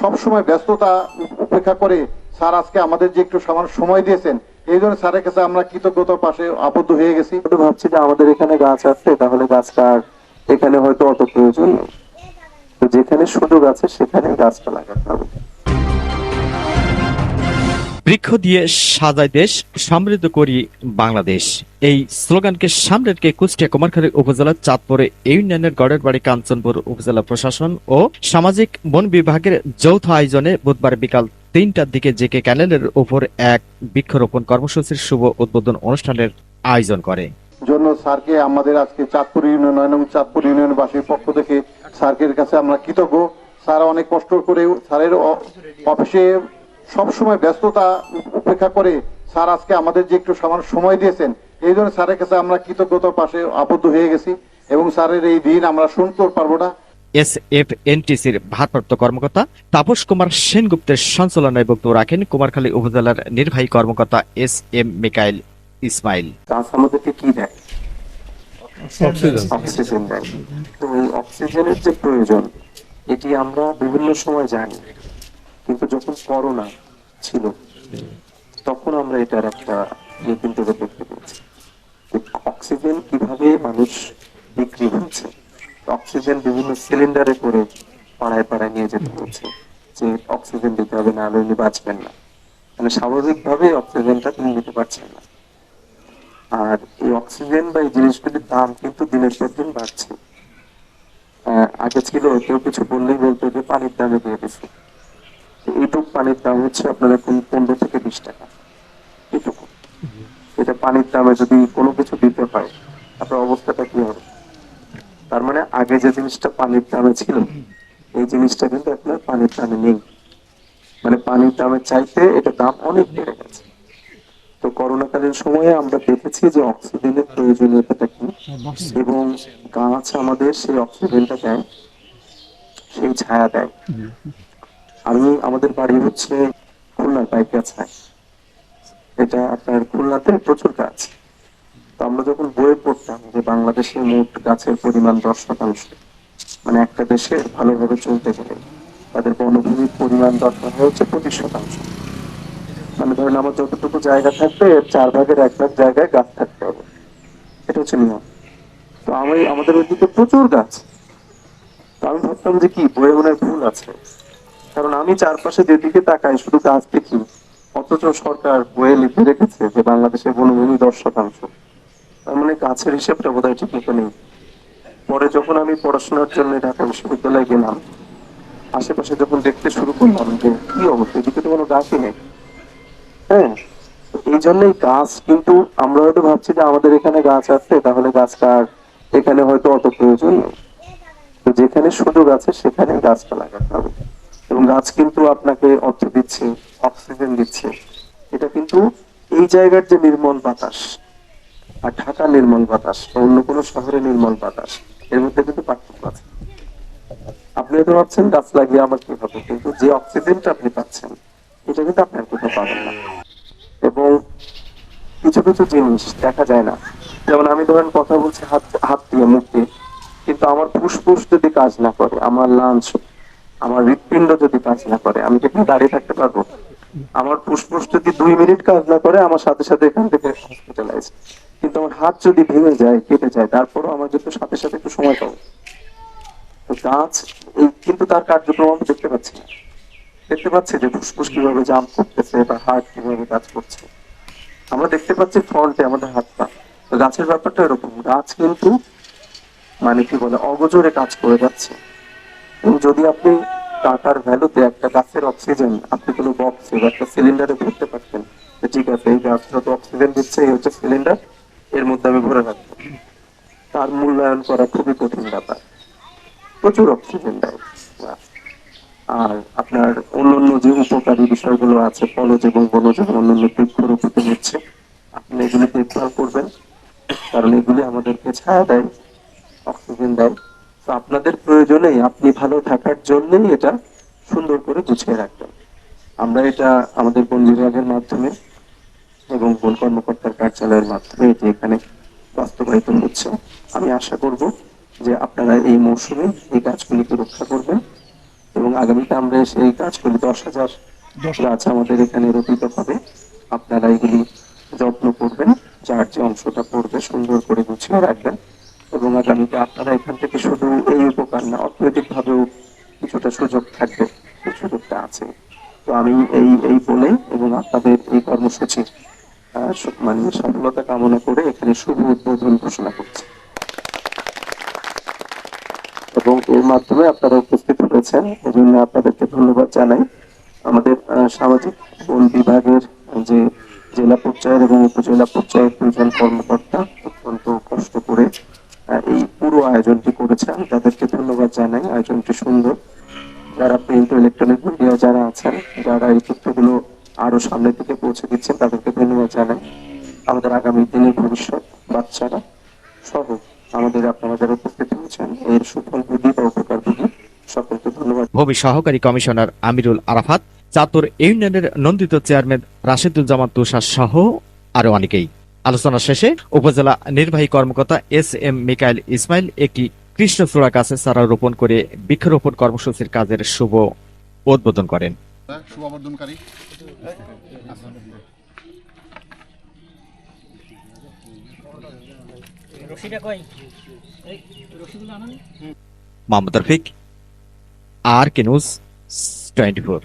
সব সময় ব্যস্ততা উপেক্ষা করে স্যার আজকে আমাদের যে একটু সামান্য সময় দিয়েছেন, এই জন্য স্যারের কাছে আমরা কৃতজ্ঞতার পাশে আবদ্ধ হয়ে গেছি। ভাবছি যে আমাদের এখানে গাছ আছে, তাহলে গাছটা এখানে হয়তো অত প্রয়োজন যেখানে সুযোগ আছে সেখানে গাছটা লাগাতে হবে। বৃক্ষ দিয়ে সাজাই দেশ, সমৃদ্ধ করি বাংলাদেশ। এই স্লোগানকে সামনে রেখে কুষ্টিয়া কুমারখালী উপজেলার চাঁদপুরে ইউনিয়নের গড়ের বাড়ি কাঞ্চনপুর উপজেলা প্রশাসন ও সামাজিক বন বিভাগের যৌথ আয়োজনে বুধবার বিকাল তিনটার দিকে জেকে ক্যানেলের উপর এক বৃক্ষরোপণ কর্মসূচির শুভ উদ্বোধন অনুষ্ঠানের আয়োজন করে। জন্য স্যারকে আমাদের আজকে চাঁদপুর ইউনিয়ন নয় নং চাঁদপুর ইউনিয়নবাসীর পক্ষ থেকে স্যারকের কাছে আমরা কৃতজ্ঞ। স্যার অনেক কষ্ট করে স্যারের অফিসে সবসময় ব্যস্ততা উপেক্ষা করে স্যার আজকে আমাদের যে একটু সামান্য সময় দিয়েছেন এই জন্য স্যারের কাছে আমরা কৃতজ্ঞতার পাশে আবদ্ধ হয়ে গেছি এবং স্যারের এই দিন আমরা শুনতে পারব না। এস এফ এনটিসির ভারপ্রাপ্ত কর্মকর্তা তাপস কুমার সেনগুপ্তের সঞ্চালনায় বক্তব্য রাখেন কুমারখালী উপজেলার নির্বাহী কর্মকর্তা এস এম মিকাইল ইসমাইল। আমাদেরকে কি দেয়? অক্সিজেন দেয়। তো এই অক্সিজেনের যে প্রয়োজন এটি আমরা বিভিন্ন সময় জানি। কিন্তু যখন করোনা ছিল। তখন আমরা এটার একটা করে দেখতে পেয়েছি অক্সিজেন কীভাবে মানুষ বিক্রি হচ্ছে অক্সিজেন বিভিন্ন সিলিন্ডারে করে পাড়ায় পাড়ায় নিয়ে যেতে হচ্ছে। যে অক্সিজেন দিতে হবে, না হলে বাঁচবেন না। মানে স্বাভাবিকভাবে অক্সিজেনটা তিনি নিতে পারছেন না। আর এই অক্সিজেন বা এই জিনিসগুলির দাম কিন্তু দিনের পর দিন বাড়ছে। আগে ছিল কেউ কিছু বললেই বলতো যে পানির দামে দিয়ে দিচ্ছে পানির দাম হচ্ছে আপনার এখন পনেরো থেকে বিশ টাকা। এটুকু। এটা পানির দামে যদি কোনো কিছু দিতে হয়, আপনার অবস্থাটা কি হবে? তার মানে আগে যে জিনিসটা পানির দামে ছিল, এই জিনিসটা কিন্তু আপনার পানির দামে নেই। মানে পানির দামের চাইতে এটা দাম অনেক বেড়ে গেছে। তো করোনাকালীন সময়ে আমরা দেখেছি যে অক্সিজেনের প্রয়োজনীয়তাটা কি, এবং গাছ আমাদের সেই অক্সিজেনটা দেয়, সেই ছায়া দেয়। আমি আমাদের বাড়ি হচ্ছে খুলনার বাইকাছায় এটা আপনার খুলনাতে প্রচুর গাছ। তো আমরা যখন বইয়ে পড়তাম যে বাংলাদেশের মোট গাছের পরিমাণ দশ শতাংশ মানে একটা দেশে ভালোভাবে চলতে গেলে তাদের বনভূমির পরিমাণ দরকার হচ্ছে পঁচিশ শতাংশ। মানে ধরেন আমার যতটুকু জায়গা থাকবে, এর চার ভাগের এক ভাগ জায়গায় গাছ থাকতে হবে। এটা হচ্ছে নিয়ম। তো আমি, আমাদের ওইদিকে প্রচুর গাছ। তো আমি ভাবতাম যে কি বইয়ে মনে ভুল আছে। কারণ আমি চারপাশে যেদিকে তাকাই, শুধু গাছ দেখি অথচ সরকার বয়ে লিখে রেখেছে যে বাংলাদেশের বনভূমি দশ শতাংশ তার মানে গাছের হিসেবটা বোধহয় ঠিক মতো নেই। পরে যখন আমি পড়াশোনার জন্য ঢাকা বিশ্ববিদ্যালয়ে গেলাম, আশেপাশে যখন দেখতে শুরু করলাম যে কি অবস্থা, এদিকে তো কোনো গাছই নেই। হ্যাঁ এই জন্যই গাছ, কিন্তু আমরা হয়তো ভাবছি যে আমাদের এখানে গাছ আছে, তাহলে গাছটা এখানে হয়তো অত প্রয়োজন নেই। তো যেখানে সুযোগ আছে সেখানে গাছটা লাগাতে হবে। গাছ কিন্তু আপনাকে অর্থ দিচ্ছে, অক্সিজেন দিচ্ছে। এটা কিন্তু এই জায়গার যে নির্মল বাতাস আর ঢাকা নির্মল বাতাস বা অন্য কোনো শহরে নির্মল বাতাস, এর মধ্যে কিন্তু পার্থক্য আছে। আপনি হয়তো ভাবছেন, গাছ লাগিয়ে আমার কি হবে? কিন্তু যে অক্সিজেনটা আপনি পাচ্ছেন, এটা কিন্তু আপনার কোথাও পাবেন না। এবং কিছু কিছু জিনিস দেখা যায় না। যেমন আমি ধরেন কথা বলছি হাত হাত দিয়ে, মুখ দিয়ে, কিন্তু আমার ফুসফুস যদি কাজ না করে, আমার লাঞ্চ আমার হৃৎপিণ্ড যদি কাজ না করে, আমি কি দাঁড়িয়ে থাকতে পারব, আমার ফুসফুস যদি দুই মিনিট কাজ না করে, আমার সাথে সাথে এখান থেকে হসপিটালাইজ কিন্তু আমার হাত যদি ভেঙে যায়, কেটে যায়, তারপরও আমার কিন্তু সাথে সাথে একটু সময় পাবো। তো গাছ কিন্তু তার কার্যক্রম আমি দেখতে পাচ্ছি না। দেখতে পাচ্ছি যে ফুসফুস কীভাবে জাম করতেছে বা হার্ট কীভাবে কাজ করছে। আমরা দেখতে পাচ্ছি ফ্রন্টে আমাদের হাত পা। গাছের ব্যাপারটা এরকম। গাছ কিন্তু মানে কি বলে, অগজরে কাজ করে যাচ্ছে। যদি আপনি টাকার ভ্যালুতে একটা গাছের অক্সিজেন আপনি কোনো বক্সে বা একটা সিলিন্ডারে ভরতে পারতেন ঠিক আছে, এই গাছ যত অক্সিজেন দিচ্ছে, এই হচ্ছে সিলিন্ডার এর মধ্যে আমি ভরে রাখব। তার মূল্যায়ন করা খুবই কঠিন ব্যাপার। প্রচুর অক্সিজেন দেয়। আর আপনার অন্যান্য যে উপকারী বিষয়গুলো আছে, ফলজ এবং বনজ এবং অন্যান্য বৃক্ষরোপিত হচ্ছে, আপনি এগুলি দেখভাল করবেন, কারণ এগুলি আমাদেরকে ছায়া দেয় অক্সিজেন দেয়। তো আপনাদের প্রয়োজনে আপনি ভালো থাকার জন্যই এটা সুন্দর করে গুছিয়ে রাখবেন। আমরা এটা আমাদের বন বিভাগের মাধ্যমে এবং বন কর্মকর্তার কার্যালয়ের মাধ্যমে এটি এখানে বাস্তবায়িত হচ্ছে। আমি আশা করব যে আপনারা এই মৌসুমে এই গাছগুলিকে রক্ষা করবেন এবং আগামীতে আমরা সেই কাজগুলি দশ হাজার গাছ আমাদের এখানে রোপিত হবে। আপনারা এগুলি যত্ন করবেন যার যে অংশটা পড়বে সুন্দর করে গুছিয়ে রাখবেন। এবং আগামীতে আপনারা এখান থেকে শুধু এই উপকার না অর্থনৈতিক ভাবেও কিছুটা সুযোগ থাকবে সেই সুযোগটা আছে। তো আমি এই এই বলে এবং আপনাদের এই কর্মসূচির মানে সফলতা কামনা করে এখানে শুভ উদ্বোধন ঘোষণা করছি। এবং এর মাধ্যমে আপনারা উপস্থিত হয়েছেন এজন্য আপনাদেরকে ধন্যবাদ জানাই। আমাদের সামাজিক বন বিভাগের যে জেলা পর্যায়ের এবং উপজেলা পর্যায়ের দুজন কর্মকর্তা ধন্যবাদ জানাই, আয়োজনটি সুন্দর। যারা প্রিন্ট ইলেকট্রনিক মিডিয়া যারা আছেন, যারা এই তথ্যগুলো আরও সামনের দিকে পৌঁছে দিচ্ছেন, তাদেরকে ধন্যবাদ জানাই। আমাদের আগামী দিনের ভবিষ্যৎ, বাচ্চারা সহ আমাদের আপনারা যারা উপস্থিত হয়েছেন, এর সুফল বুদ্ধি বা উপকার বুদ্ধি, সকলকে ধন্যবাদ। ভূমি সহকারী কমিশনার আমিরুল আরাফাত চাঁদপুর ইউনিয়নের নন্দিত চেয়ারম্যান রাশিদুজ্জামান তুষার সহ আরও অনেকেই। আলোচনা শেষে উপজেলা নির্বাহী কর্মকর্তা এস এম মিকাইল ইসমাইল একটি কৃষ্ণচূড়া গাছে চারা রোপণ করে বৃক্ষরোপণ কর্মসূচির কাজের শুভ উদ্বোধন করেন। শুভাবর্ধনকারী। Mohammad Rafiq R K news twenty four.